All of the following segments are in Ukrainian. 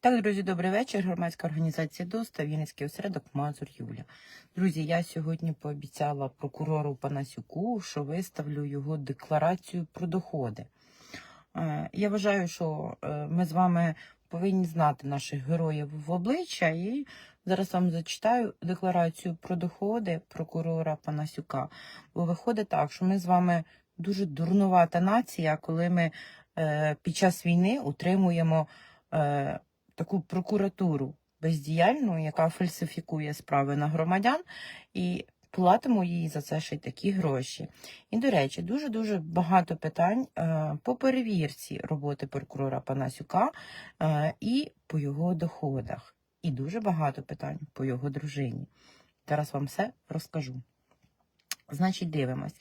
Так, друзі, добрий вечір. Громадська організація ДОСТА, Вінницький осередок Мазур Юля. Друзі, я сьогодні пообіцяла прокурору Панасюку, що виставлю його декларацію про доходи. Е, Я вважаю, що е, ми з вами повинні знати наших героїв в обличчя. І зараз вам зачитаю декларацію про доходи прокурора Панасюка. Бо виходить так, що ми з вами дуже дурнувата нація, коли ми е, під час війни утримуємо. Таку прокуратуру бездіяльну, яка фальсифікує справи на громадян, і платимо їй за це ще й такі гроші. І, до речі, дуже-дуже багато питань е, по перевірці роботи прокурора Панасюка е, і по його доходах. І дуже багато питань по його дружині. Зараз вам все розкажу. Значить, дивимось.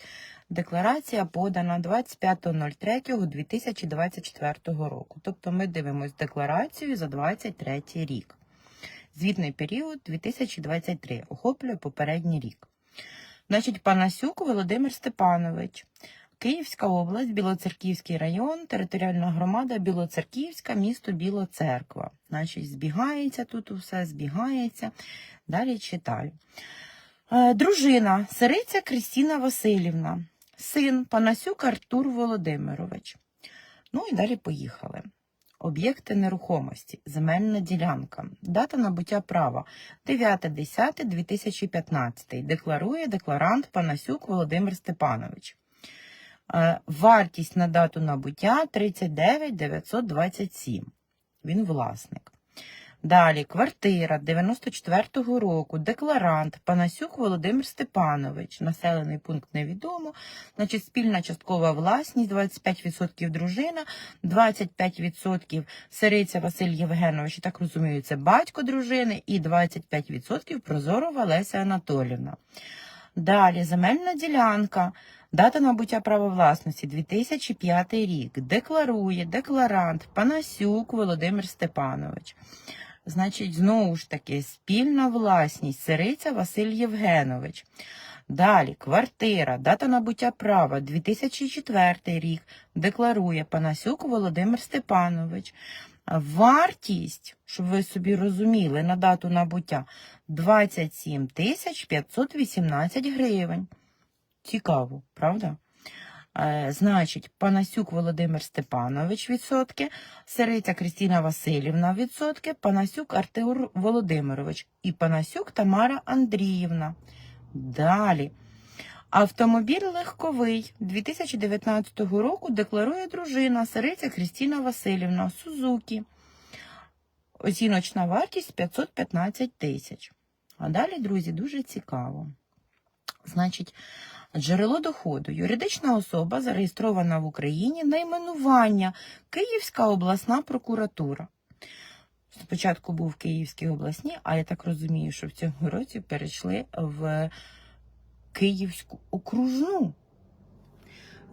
Декларація подана 25.03.2024 року. Тобто ми дивимось декларацію за 23 рік. Звітний період 2023 охоплює попередній рік. Значить, Панасюк Володимир Степанович, Київська область, Білоцерківський район, територіальна громада Білоцерківська, місто Білоцерква. Значить, збігається тут усе, збігається. Далі читаю. Е, Дружина Сириця Крістіна Васильівна, син Панасюк Артур Володимирович. Ну і далі поїхали. Об'єкти нерухомості, земельна ділянка, дата набуття права 9.10.2015. Декларує декларант Панасюк Володимир Степанович. Е, Вартість на дату набуття 39 927. Він власник. Далі квартира 94-го року, декларант Панасюк Володимир Степанович, населений пункт невідомо, значить спільна часткова власність, 25% дружина, 25% Сириця Василь Євгенович, так розумію, це батько дружини, і 25% Прозорова Леся Анатолівна. Далі земельна ділянка. Дата набуття права власності 2005 рік. Декларує декларант Панасюк Володимир Степанович. Значить, знову ж таки, спільна власність Сириця Василь Євгенович. Далі, квартира, дата набуття права 2004 рік. Декларує Панасюк Володимир Степанович. Вартість, щоб ви собі розуміли, на дату набуття 27 тисяч 518 гривень. Цікаво, правда? Е, значить, Панасюк Володимир Степанович відсотки, Сириця Крістіна Васильівна відсотки, Панасюк Артур Володимирович і Панасюк Тамара Андріївна. Далі. Автомобіль легковий 2019 року декларує дружина Сириця Крістіна Васильівна Сузукі. Оціночна вартість 515 тисяч. А далі, друзі, дуже цікаво. Значить, джерело доходу. Юридична особа зареєстрована в Україні найменування Київська обласна прокуратура. Спочатку був в Київській обласній, а я так розумію, що в цьому році перейшли в Київську окружну.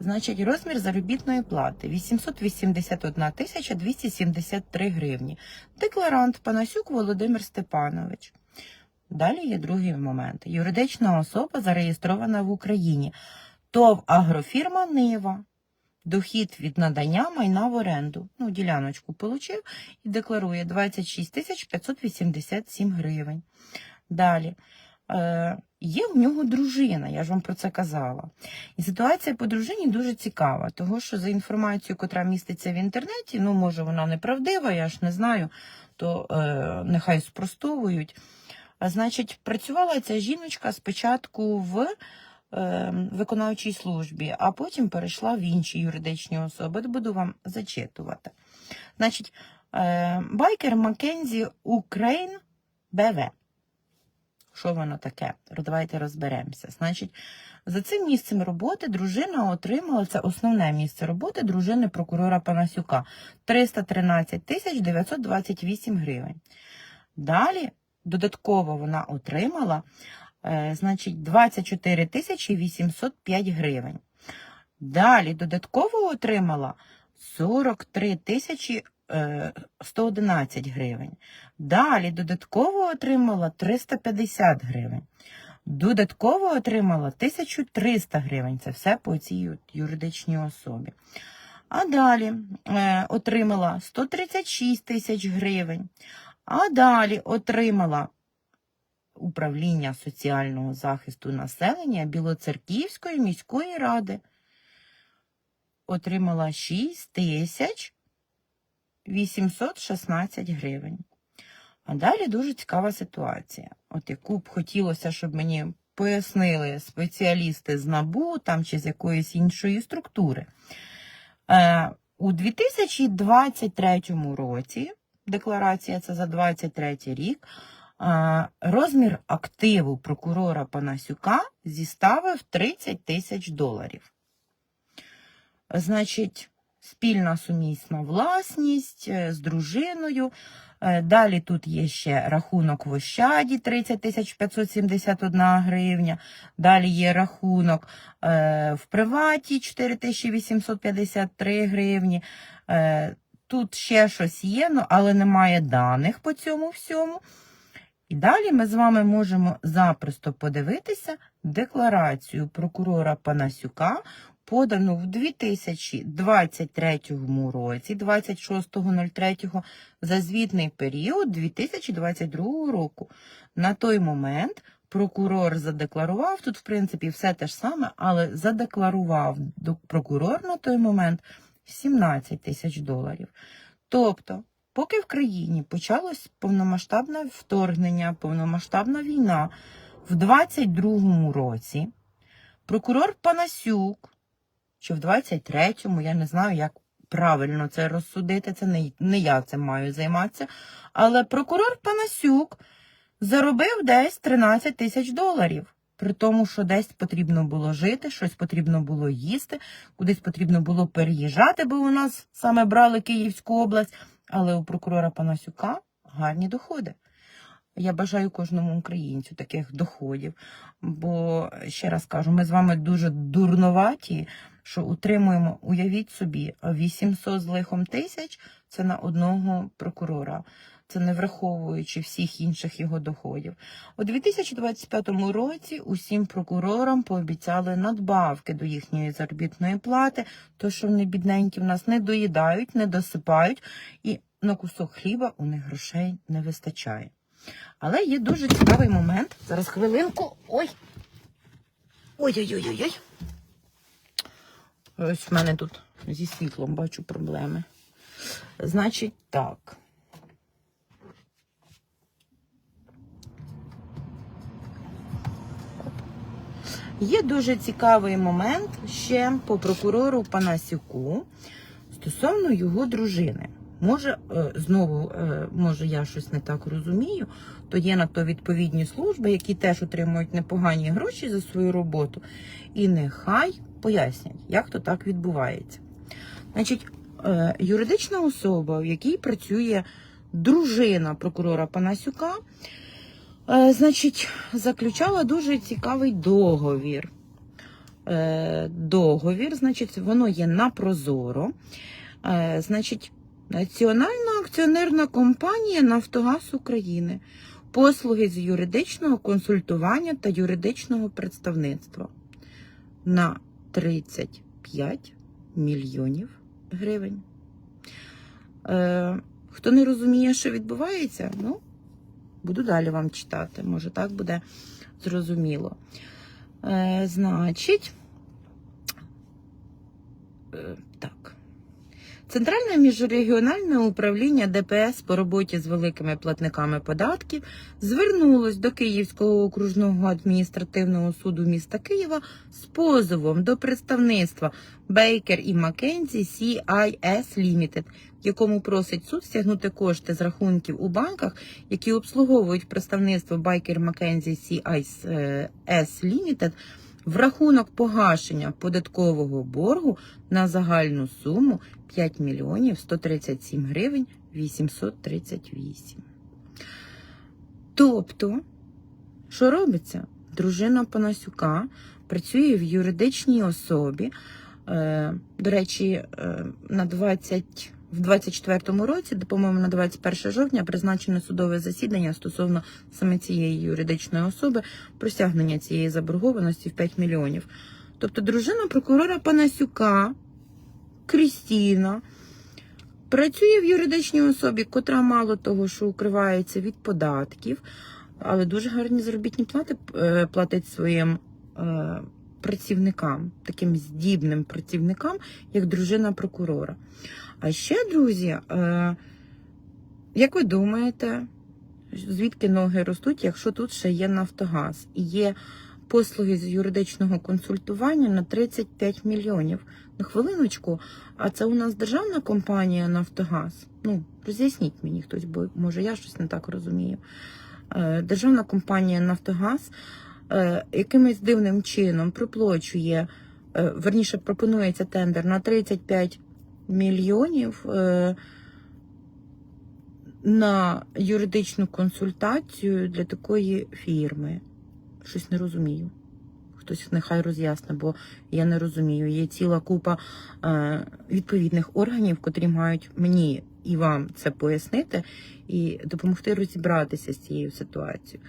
Значить, розмір заробітної плати 881 тисяча 273 гривні. Декларант Панасюк Володимир Степанович. Далі є другий момент. Юридична особа зареєстрована в Україні. ТОВ агрофірма Нива. Дохід від надання майна в оренду. Ну, діляночку получив і декларує 26 тисяч 587 гривень. Далі. Е, є у нього дружина, я ж вам про це казала. І ситуація по дружині дуже цікава, тому що за інформацією, котра міститься в інтернеті, ну, може, вона неправдива, я ж не знаю, то е, нехай спростовують. Значить, працювала ця жіночка спочатку в е, виконавчій службі, а потім перейшла в інші юридичні особи. Буду вам зачитувати. Значить, е, байкер Маккензі Україн БВ. Що воно таке? Давайте розберемося. Значить, за цим місцем роботи дружина отримала це основне місце роботи дружини прокурора Панасюка 313 тисяч 928 гривень. Далі додатково вона отримала е, значить, 24 тисячі 805 гривень. Далі додатково отримала 43 тисячі е, 111 гривень. Далі додатково отримала 350 гривень. Додатково отримала 1300 гривень. Це все по цій юридичній особі. А далі е, отримала 136 тисяч гривень. А далі отримала управління соціального захисту населення Білоцерківської міської ради. Отримала 6 тисяч 816 гривень. А далі дуже цікава ситуація. От яку б хотілося, щоб мені пояснили спеціалісти з НАБУ там, чи з якоїсь іншої структури. Е, у 2023 році, декларація це за 2023 рік, розмір активу прокурора Панасюка зіставив 30 тисяч доларів. Значить, спільна сумісна власність е, з дружиною. Е, Далі тут є ще рахунок в Ощаді 30 тисяч 571 гривня. Далі є рахунок е, в приваті 4 тисячі 853 гривні. Тут ще щось є, ну, але немає даних по цьому всьому. І далі ми з вами можемо запросто подивитися декларацію прокурора Панасюка, подану в 2023 році, 26.03, за звітний період 2022 року. На той момент прокурор задекларував, тут, в принципі, все те ж саме, але задекларував прокурор на той момент 17 тисяч доларів. Тобто, поки в країні почалось повномасштабне вторгнення, повномасштабна війна, в 22-му році прокурор Панасюк, чи в 23-му, я не знаю, як правильно це розсудити, це не, не я цим маю займатися, але прокурор Панасюк заробив десь 13 тисяч доларів. При тому, що десь потрібно було жити, щось потрібно було їсти, кудись потрібно було переїжджати, бо у нас саме брали Київську область, але у прокурора Панасюка гарні доходи. Я бажаю кожному українцю таких доходів. Бо, ще раз кажу, ми з вами дуже дурноваті, що утримуємо, уявіть собі, 800 з лихом тисяч це на одного прокурора. Це не враховуючи всіх інших його доходів. У 2025 році усім прокурорам пообіцяли надбавки до їхньої заробітної плати, то що вони бідненькі в нас не доїдають, не досипають, і на кусок хліба у них грошей не вистачає. Але є дуже цікавий момент. Зараз хвилинку. Ой. Ой-ой-ой-ой. Ось в мене тут зі світлом бачу проблеми. Значить, так. Є дуже цікавий момент ще по прокурору Панасюку стосовно його дружини. Може, е, знову, е, може, я щось не так розумію, то є на то відповідні служби, які теж отримують непогані гроші за свою роботу. І нехай пояснять, як то так відбувається. Значить, е, юридична особа, в якій працює дружина прокурора Панасюка, е, значить, заключала дуже цікавий договір. Е, Договір, значить, воно є на Прозоро. Е, Значить, Національна акціонерна компанія Нафтогаз України. Послуги з юридичного консультування та юридичного представництва на 35 мільйонів гривень. Е, хто не розуміє, що відбувається, ну, буду далі вам читати. Може, так буде зрозуміло. Е, значить, е, так. Центральне міжрегіональне управління ДПС по роботі з великими платниками податків звернулось до Київського окружного адміністративного суду міста Києва з позовом до представництва Baker і McKenzie CIS Limited, якому просить суд стягнути кошти з рахунків у банках, які обслуговують представництво Baker McKenzie CIS Limited, в рахунок погашення податкового боргу на загальну суму 5 мільйонів 137 гривень 838. Тобто, що робиться? Дружина Панасюка працює в юридичній особі. Е, До речі, е, на 20, в 24 році, по-моєму, на 21 жовтня призначено судове засідання стосовно саме цієї юридичної особи про стягнення цієї заборгованості в 5 мільйонів. Тобто дружина прокурора Панасюка Крістіна працює в юридичній особі, котра мало того, що укривається від податків, але дуже гарні заробітні плати е, платить своїм е, працівникам, таким здібним працівникам, як дружина прокурора. А ще, друзі, е, як ви думаєте, звідки ноги ростуть, якщо тут ще є Нафтогаз і є послуги з юридичного консультування на 35 мільйонів? На хвилиночку, а це у нас державна компанія Нафтогаз. Ну, роз'ясніть мені хтось, бо може я щось не так розумію. Е, Державна компанія Нафтогаз якимось дивним чином проплачує, е, верніше пропонується тендер на 35 мільйонів е, на юридичну консультацію для такої фірми. Щось не розумію. Хтось нехай роз'ясне, бо я не розумію. Є ціла купа е, відповідних органів, котрі мають мені і вам це пояснити і допомогти розібратися з цією ситуацією.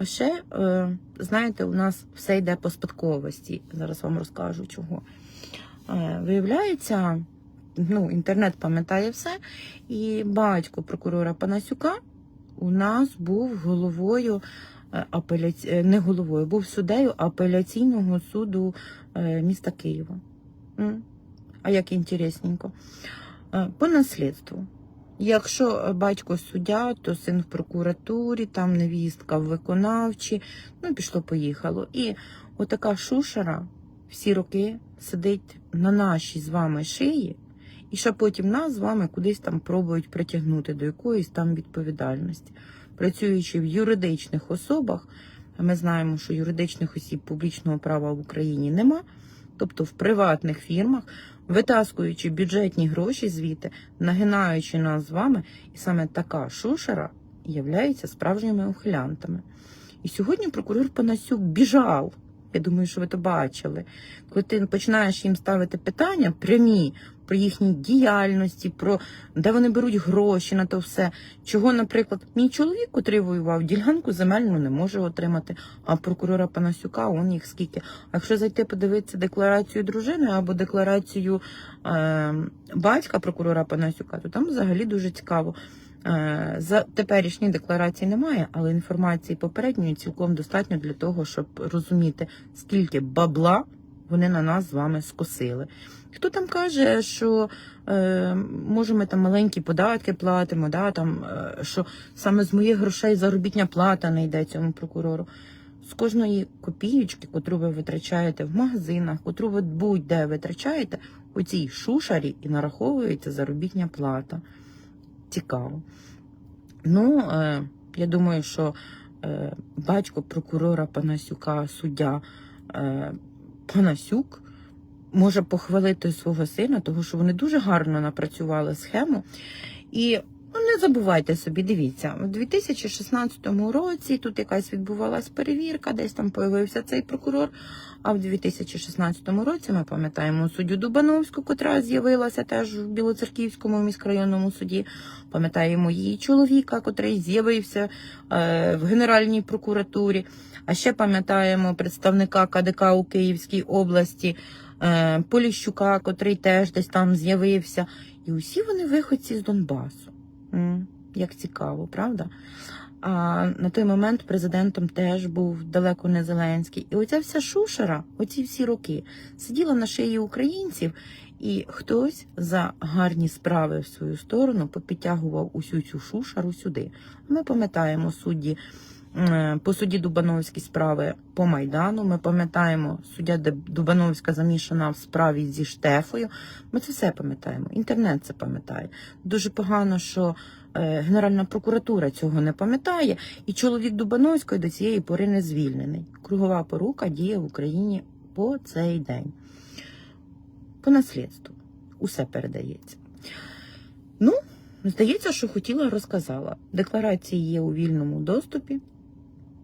А ще, е, знаєте, у нас все йде по спадковості. Зараз вам розкажу чого. Е, виявляється, ну, інтернет пам'ятає все, і батько прокурора Панасюка у нас був головою е, апеляці... не головою, був суддею апеляційного суду міста Києва. А як інтересненько. По наслідству. Якщо е, батько суддя, то син в прокуратурі, там невістка в виконавчі, ну пішло-поїхало. І отака шушера всі роки сидить на нашій з вами шиї, і ще потім нас з вами кудись там пробують притягнути до якоїсь там відповідальності. Працюючи в юридичних особах, ми знаємо, що юридичних осіб публічного права в Україні нема, тобто в приватних фірмах, витаскуючи бюджетні гроші звідти, нагинаючи нас з вами, і саме така шушера являється справжніми ухилянтами. І сьогодні прокурор Панасюк біжав. Я думаю, що ви то бачили. Коли ти починаєш їм ставити питання прямі про їхні діяльності, про де вони беруть гроші на то все. Чого, наприклад, мій чоловік, котрий воював, ділянку земельну не може отримати, а прокурора Панасюка он їх скільки. А якщо зайти подивитися декларацію дружини або декларацію е, батька прокурора Панасюка, то там взагалі дуже цікаво. Е, За теперішній декларації немає, але інформації попередньої цілком достатньо для того, щоб розуміти, скільки бабла вони на нас з вами скосили. Хто там каже, що е, може ми там маленькі податки платимо, да, там, е, що саме з моїх грошей заробітня плата не йде цьому прокурору. З кожної копієчки, котру ви витрачаєте в магазинах, котру ви будь-де витрачаєте, у цій шушарі і нараховується заробітня плата. Цікаво. Ну, е, я думаю, що е, батько прокурора Панасюка, суддя е, Панасюк, може похвалити свого сина, тому що вони дуже гарно напрацювали схему. І ну, не забувайте собі, дивіться, у 2016 році тут якась відбувалась перевірка, десь там появився цей прокурор. А в 2016 році ми пам'ятаємо суддю Дубановську, котра з'явилася теж в Білоцерківському міськрайонному суді. Пам'ятаємо її чоловіка, котрий з'явився е, в Генеральній прокуратурі. А ще пам'ятаємо представника КДК у Київській області Поліщука, котрий теж десь там з'явився. І усі вони виходці з Донбасу. Як цікаво, правда? А на той момент президентом теж був далеко не Зеленський. І оця вся шушера, оці всі роки, сиділа на шиї українців, і хтось за гарні справи в свою сторону попідтягував усю цю шушеру сюди. Ми пам'ятаємо судді. Е, По суді Дубановській справи по Майдану. Ми пам'ятаємо, суддя Дубановська замішана в справі зі Штефою. Ми це все пам'ятаємо. Інтернет це пам'ятає. Дуже погано, що е, Генеральна прокуратура цього не пам'ятає, і чоловік Дубановської до цієї пори не звільнений. Кругова порука діє в Україні по цей день. По наслідству. Усе передається. Ну, здається, що хотіла, розказала. Декларації є у вільному доступі.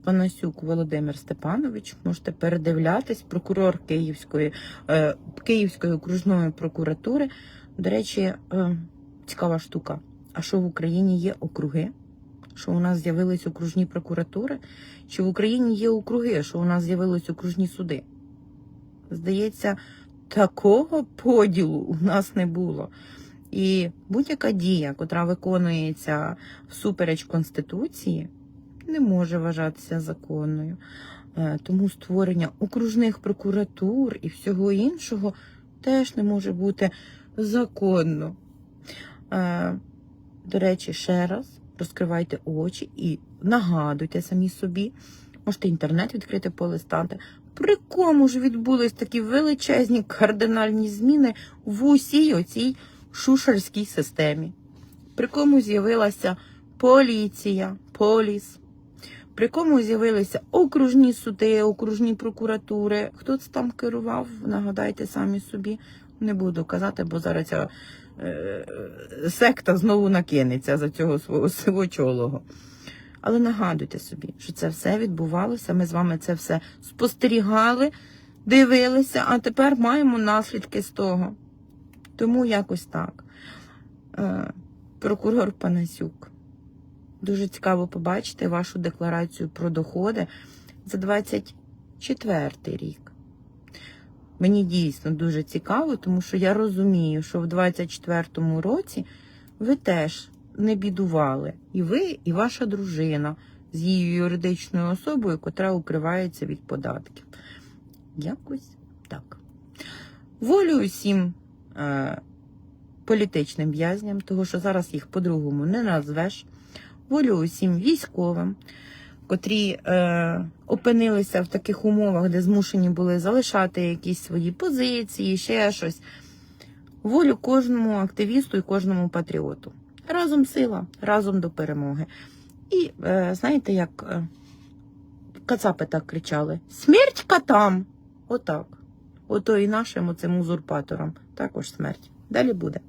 Панасюк Володимир Степанович, можете передивлятись, прокурор Київської, е, Київської окружної прокуратури. До речі, е, цікава штука. А що в Україні є округи? Що у нас з'явились окружні прокуратури? Чи в Україні є округи, що у нас з'явились окружні суди? Здається, такого поділу у нас не було. І будь-яка дія, котра виконується всупереч Конституції, не може вважатися законною. Е, Тому створення окружних прокуратур і всього іншого теж не може бути законно. Е, До речі, ще раз розкривайте очі і нагадуйте самі собі. Можете інтернет відкрити, полистати. При кому ж відбулись такі величезні кардинальні зміни в усій оцій шушерській системі? При кому з'явилася поліція, поліс? При кому з'явилися окружні суди, окружні прокуратури? Хто це там керував? Нагадайте самі собі. Не буду казати, бо зараз ця е, секта знову накинеться за цього свого сивочолого. Але нагадуйте собі, що це все відбувалося. Ми з вами це все спостерігали, дивилися, а тепер маємо наслідки з того. Тому якось так. Е, прокурор Панасюк. Дуже цікаво побачити вашу декларацію про доходи за 24 рік. Мені дійсно дуже цікаво, тому що я розумію, що в 24-му році ви теж не бідували. І ви, і ваша дружина з її юридичною особою, котра укривається від податків. Якось так. Волю усім е, політичним в'язням, того що зараз їх по-другому не назвеш. Волю усім військовим, котрі е, опинилися в таких умовах, де змушені були залишати якісь свої позиції, ще щось. Волю кожному активісту і кожному патріоту. Разом сила, разом до перемоги. І е, знаєте, як е, кацапи так кричали: Смерть катам! Отак. Ото і нашим оцим узурпаторам також смерть. Далі буде.